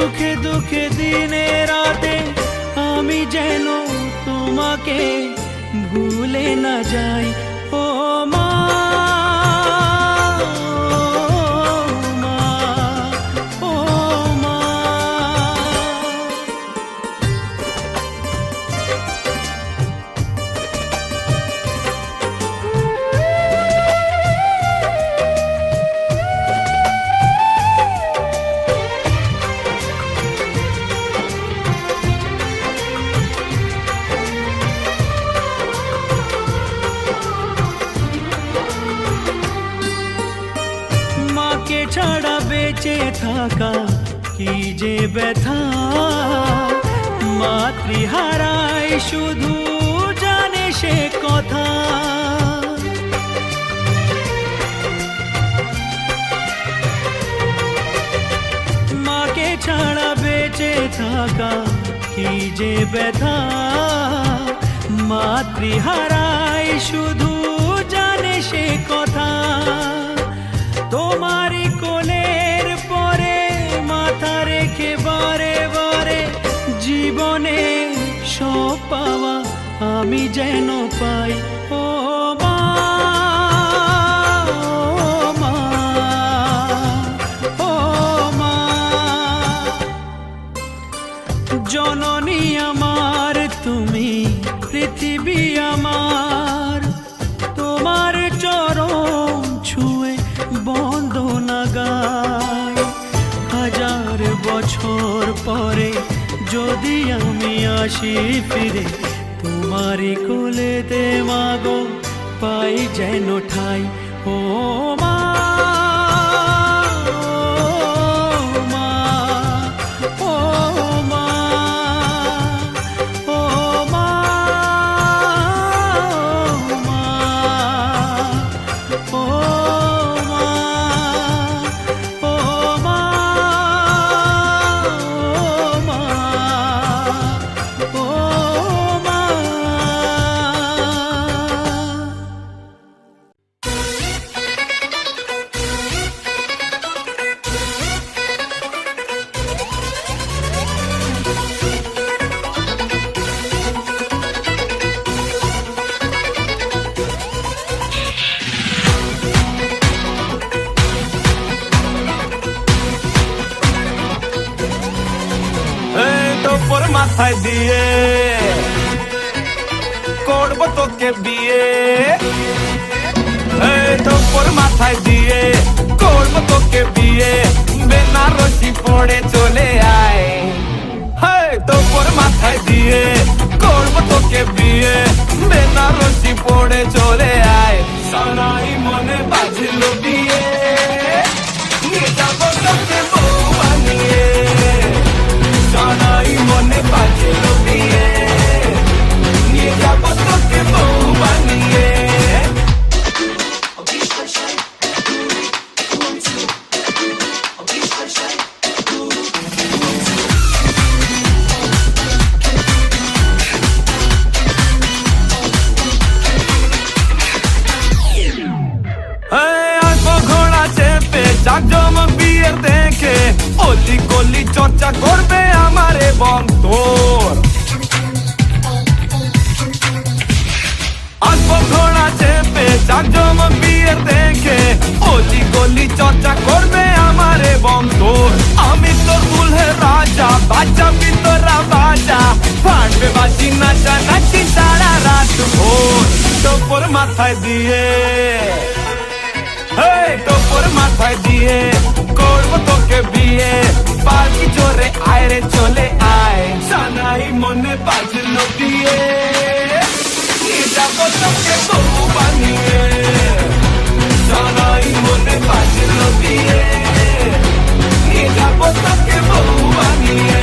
সুখে দুঃখে দিনে রাতে আমি যেন তোমাকে ভুলে না যাই। সে কথা। মাকে ছাড়া বেঁচে থাকা কি যে ব্যথা? মাতৃহারায় শুধু জানে সে কথা। তোমারই কোলের পরে মাথা রেখে বারে বারে জীবনে সব পাওয়া আমি যেন পাই, ও মা, ও জননী আমার, তুমি পৃথিবী আমার। তোমার চরণ ছুঁয়ে বন্দনা গাই হাজার বছর পরে যদি আমি আসি ফিরে তোমারই কোলেতে মাগো পাই যেন ঠাই। ও মা মাথায় দিয়ে। করব তোকে বিয়ে। তোর মাথায় দিয়ে করব তোকে বিয়ে। বেনারসি পড়ে চলে আয়। হ্যাঁ তোর মাথায় দিয়ে করব তোকে বিয়ে। বেনারসি পড়ে চলে আয়। সারাই মনে বাজলো বিয়ে। বানিয়ে নিয়ে যাব তোকে বউ দেখে অলি গলি চর্চা করবে আমারে বন্ধ জাকজমক বিয়ে দেখে অলি গলি চর্চা করবে আমার আমারে বন্ধ আমি তো দুলহে রাজা, বাজা পিতরা বাজা। ফাটবে বাজি, নাচা নাচি সারা রাত ভোর। টোপর মাথায় দিয়ে টোপর মাথায় দিয়ে করব তোকে বিয়ে। পাখি জোরে আয় রে, চলে আয়। সানাই মনে বাজলো নদিয়ে যাব তোকে বউ বানিয়ে সারাই মনে বাজলো দিয়ে নিয়ে যাব তোকে বউ বানিয়ে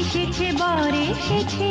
এসেছে বর এসেছে।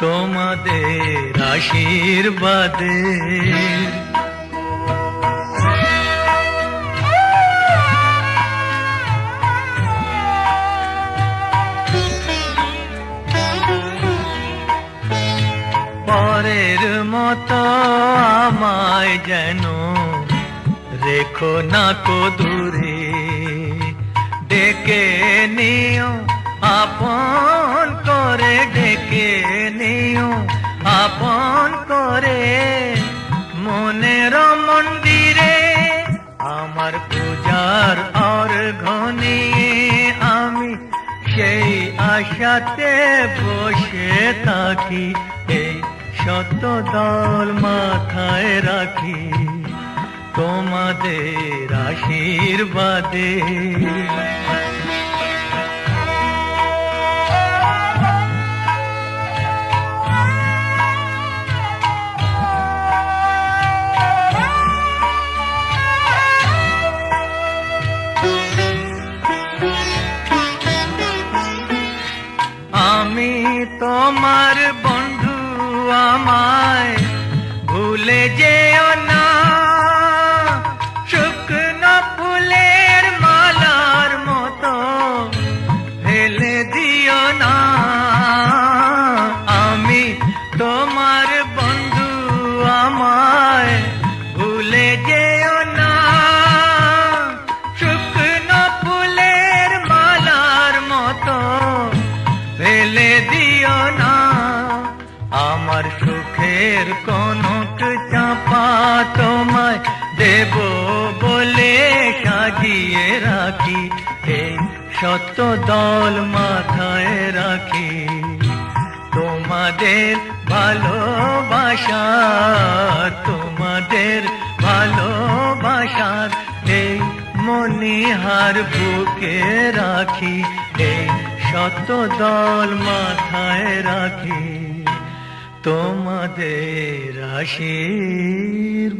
তোমাদের আশীর্বাদে। পরের মতো আমায় যেন রেখো না কো দূরে ডেকে নিও আপন করে ডেকে নিও, আপন করে মনের মন্দিরে। আমার পূজার আর ঘনিয়ে আমি সেই আশাতে বসে থাকি, এই শত দল মাথায় রাখি। তোমাদের আশীর্বাদে। তোমার বন্ধু আমায় ভুলে যেও না। সুখের কনক চাপা তোমায় দেব বলে সাজিয়ে রাখি। এই শত দল মাথায় রাখি। তোমাদের ভালোবাসা, তোমাদের ভালোবাসার এই মনিহার বুকে রাখি। এই শত দল মাথায় রাখি। তোমাদের আশীর্বাদে।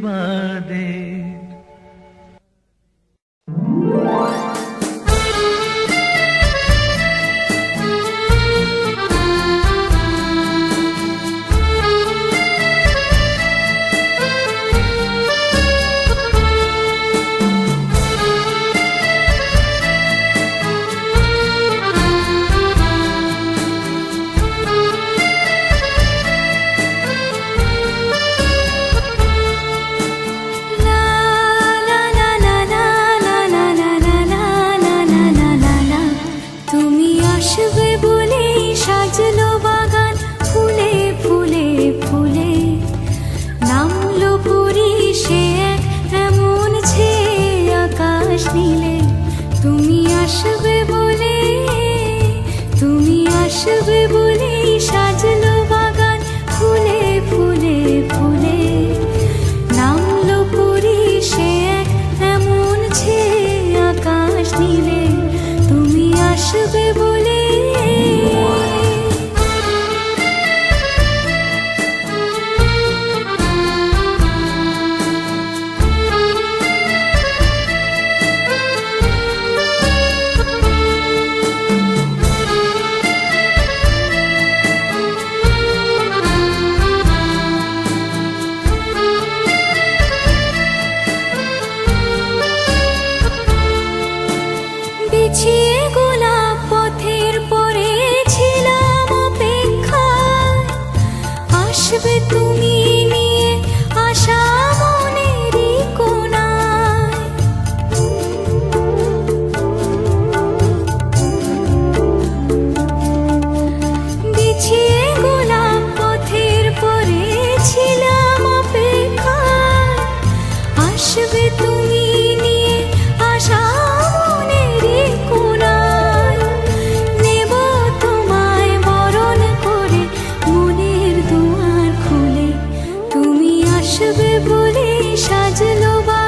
আসবে বলে সাজলো বাগান